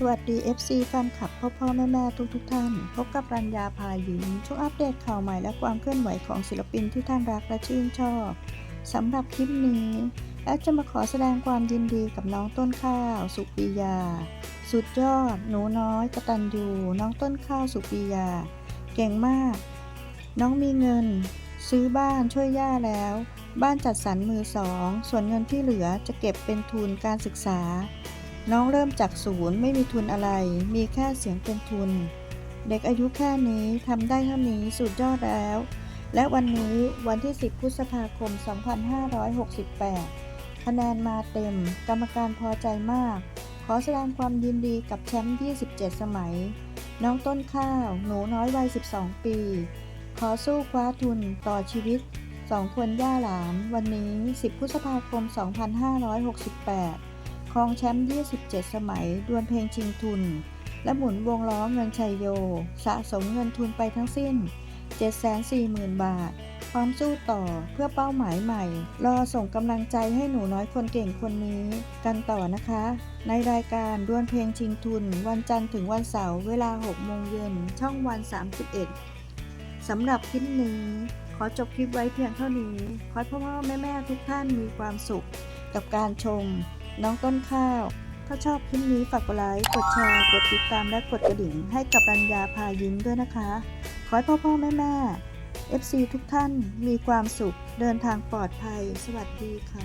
สวัสดี FC แฟนคลับพ่อพ่อแม่แม่ทุกทุกๆท่าน พบกับรัญญาพายินช่วงอัปเดตข่าวใหม่และความเคลื่อนไหวของศิลปินที่ท่านรักและชื่นชอบสำหรับคลิปนี้และจะมาขอแสดงความยินดีกับน้องต้นข้าว สุปียา สุดยอด หนูน้อยกตัญญูน้องต้นข้าวสุปียา เก่งมาก น้องมีเงิน ซื้อบ้านช่วยย่าแล้ว บ้านจัดสรรมือสอง ส่วนเงินที่เหลือจะเก็บเป็นทุนการศึกษา น้องเริ่มจากศูนย์ไม่มีทุนอะไร มีแค่เสียงเป็นทุน เด็กอายุแค่นี้ทำได้เท่านี้สุดยอดแล้ว และวันนี้วันที่ 10 พฤษภาคม 2568 คะแนนมาเต็ม กรรมการพอใจมาก ขอแสดงความยินดีกับแชมป์ 27 สมัย น้องต้นข้าว หนูน้อยวัย 12 ปี ขอสู้คว้าทุนต่อชีวิต 2 คนย่าหลานวันนี้ 10 พฤษภาคม 2568 รองแชมป์ 27 สมัย ดวลเพลงชิงทุน และหมุนวงล้อเงินชัยโย สะสมเงินทุนไปทั้งสิ้น 740,000 บาท พร้อมสู้ต่อเพื่อเป้าหมายใหม่ รอส่งกำลังใจให้หนูน้อยคนเก่งคนนี้ กันต่อนะคะ ในรายการดวลเพลงชิงทุน วันจันทร์ถึงวันเสาร์เวลา 6 โมงเย็น ช่องวัน 31 สำหรับคลิปนี้ขอจบคลิปไว้เพียงเท่านี้ ขอให้พ่อพ่อแม่แม่ทุกท่านมีความสุขกับการชม น้องต้นข้าว ถ้าชอบคลิปนี้ฝากกดไลค์ กดแชร์ กดติดตามและกดกระดิ่งให้กับรัญญาพายิ้มด้วยนะคะ ขอให้พ่อพ่อแม่แม่ FC ทุกท่านมีความสุขเดินทางปลอดภัย สวัสดีค่ะ